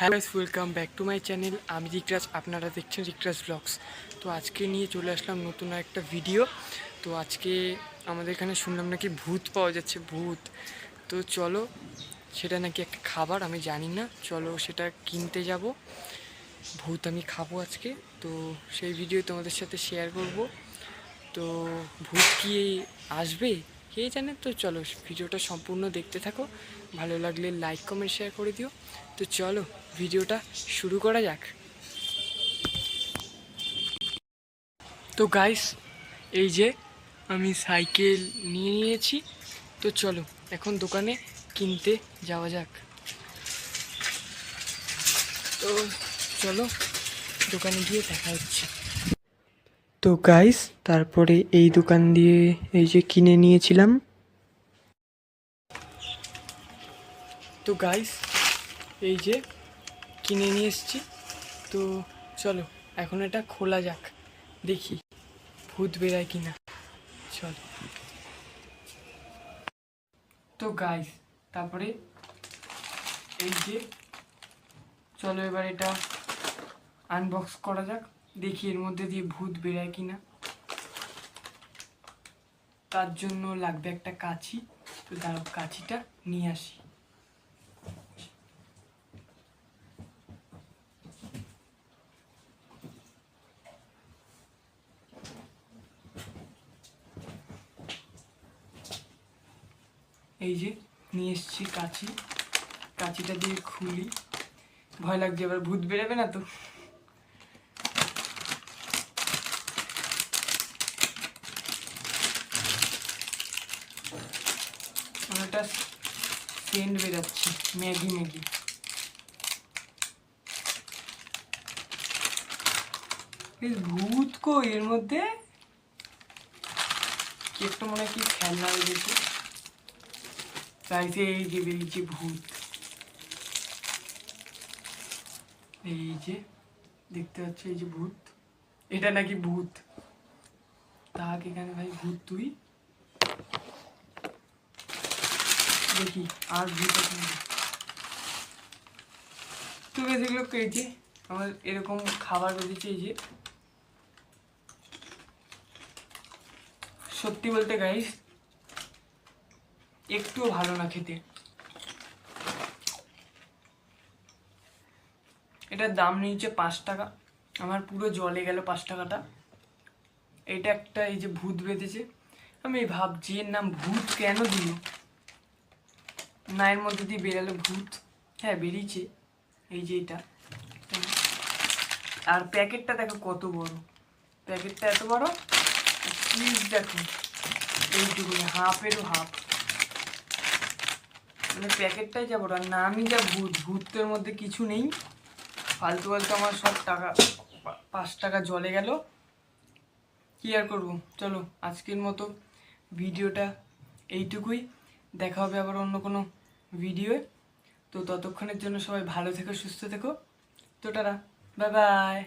Hello guys welcome back to my channel আমি রিকরাজ আপনারা দেখছেন রিকরাজ ব্লগস তো আজকে নিয়ে চলে আসলাম নতুন একটা ভিডিও তো আজকে আমাদের এখানে শুনলাম নাকি ভূত পাওয়া যাচ্ছে, ভূত। তো চলো, সেটা নাকি একটা খাবার, আমি জানি না। চলো, সেটা কিনতে যাব। ভূত আমি খাব আজকে। তো সেই ভিডিও তোমাদের সাথে শেয়ার করব। তো ভূত কি আসবে? কে জানে? তো চলো ভিডিওটা সম্পূর্ণ দেখতে থাকো। ভালো লাগলে লাইক কমেন্ট শেয়ার করে দিও। তো চলো ভিডিওটা শুরু করা যাক। তো গাইস এই যে আমি সাইকেল নিয়ে নিয়েছি। তো চলো এখন দোকানে কিনতে যাওয়া যাক। তো চলো দোকানে গিয়ে দেখা হচ্ছে। তো গাইস তারপরে এই দোকান দিয়ে এই যে কিনে নিয়েছিলাম। তো গাইস এই যে কিনে নিয়ে এসেছি। তো চলো, এখন এটা খোলা যাক, দেখি ভূত বেরায় কিনা। চলো। তো গাইস তারপরে এই যে, চলো এবার এটা আনবক্স করা যাক। দেখি এর মধ্যে দিয়ে ভূত বেরায় কিনা। তার জন্য লাগবে একটা কাছি তো দাঁড়াও কাছিটা নিয়ে আসি। এই যে নিয়ে এসছি কাছি কাছিটা দিয়ে খুলি। ভয় লাগছে, এবার ভূত বেরোবে না তো? একটা সেন্ট বেরোচ্ছে, ম্যাগি ম্যাগি। ভূত কো, এর মধ্যে একটা মনে কি খেলনা বেরিয়েছে গাইছে এই যে বেরিয়েছে ভূত। এই যে, দেখতে পাচ্ছ এই যে ভূত। এটা নাকি ভূত। তাক এখানে ভাই, ভূত তুই। দেখি আর নাকি। তো বেশিগুলো পেয়েছি আমার এরকম খাবার বেরিয়েছে এই যে, সত্যি বলতে গাইস একটুও ভালো না খেতে। এটার দাম নিয়েছে পাঁচ টাকা, আমার পুরো জলে গেল পাঁচ টাকাটা। এটা একটা এই যে ভূত বেঁধেছে। আমি ভাবছি এর নাম ভূত কেন দিল? না এর মধ্যে দিয়ে বেরালো ভূত। হ্যাঁ বেরিয়েছে। এই যে এটা। আর প্যাকেটটা দেখো কত বড়। প্যাকেটটা এত বড়? প্লিজ দেখো। এইটুকুনি হাফেরও হাফ মানে প্যাকেটটাই যা বড়। আর নামই যা ভূত, ভূতের মধ্যে কিছু নেই। ফালতু ফালতু আমার সব টাকা পাঁচ টাকা জলে গেল। কি আর করব? চলো, আজকের মতো ভিডিওটা এইটুকুই। দেখা হবে আবার অন্য কোনো ভিডিওয়ে তো ততক্ষণের জন্য সবাই ভালো থেকো সুস্থ থেকো। তো টাটা বাই বাই